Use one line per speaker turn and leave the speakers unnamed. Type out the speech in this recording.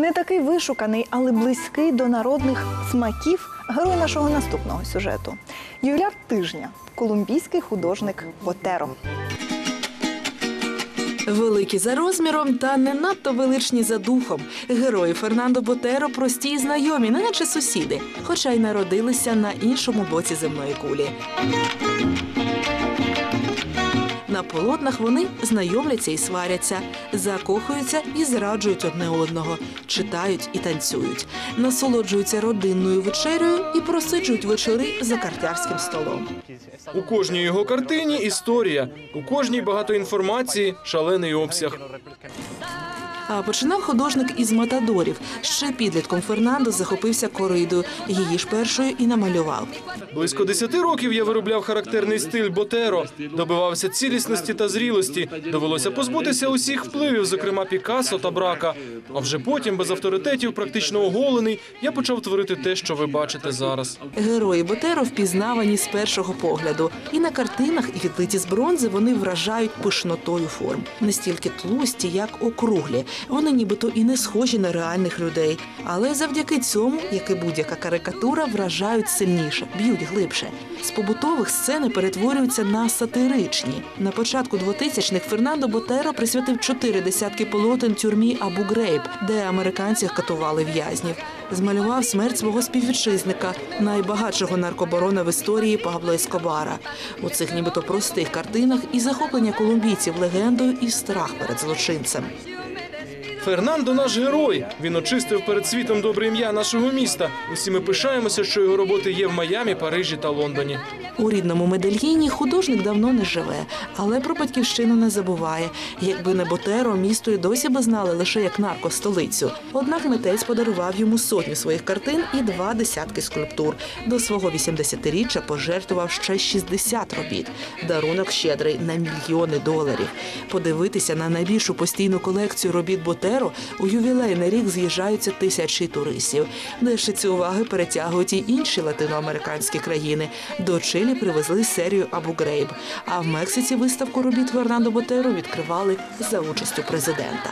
Не такий вишуканий, але близький до народних смаків герой нашого наступного сюжету. Ювіляр тижня колумбійський художник Ботеро.
Великі за розміром та не надто величні за духом. Герої Фернандо Ботеро прості й знайомі, не наче сусіди, хоча й народилися на іншому боці земної кулі. На полотнах вони знайомляться і сваряться, закохуються і зраджують одне одного, читають і танцюють, насолоджуються родинною вечерею і просиджують вечори за картярським столом.
У кожній його картині історія, у кожній багато інформації, шалений обсяг.
А починав художник із матадорів. Ще підлітком Фернандо захопився коридою. Її ж першою і намалював.
Близько десяти років я виробляв характерний стиль Ботеро, добивався цілісності та зрілості. Довелося позбутися усіх впливів, зокрема Пікассо та Брака. А вже потім, без авторитетів, практично оголений, я почав творити те, що ви бачите зараз.
Герої Ботеро впізнавані з першого погляду. І на картинах, і відлиті з бронзи, вони вражають пишнотою форм. Не стільки тлусті, як округлі. Вони нібито і не схожі на реальних людей. Але завдяки цьому, як і будь-яка карикатура, вражають сильніше, б'ють глибше. З побутових сцени перетворюються на сатиричні. На початку 2000-х Фернандо Ботеро присвятив чотири десятки полотен тюрмі Абу Грейб, де американці катували в'язнів. Змалював смерть свого співвітчизника, найбагатшого наркобарона в історії Пабло Ескобара. У цих нібито простих картинах і захоплення колумбійців легендою, і страх перед злочинцем.
Фернандо наш герой. Він очистив перед світом добре ім'я нашого міста. Усі ми пишаємося, що його роботи є в Майамі, Парижі та Лондоні.
У рідному Медельїні художник давно не живе, але про батьківщину не забуває. Якби не Ботеро, місто і досі би знали лише як наркостолицю. Однак митець подарував йому сотню своїх картин і два десятки скульптур. До свого 80-річчя пожертвував ще 60 робіт. Дарунок щедрий на мільйони доларів. Подивитися на найбільшу постійну колекцію робіт Ботеро у ювілейний рік з'їжджаються тисячі туристів. Дещиці уваги перетягують і інші латиноамериканські країни. До Чилі привезли серію Абу Грейб. А в Мексиці виставку робіт Фернандо Ботеро відкривали за участю президента.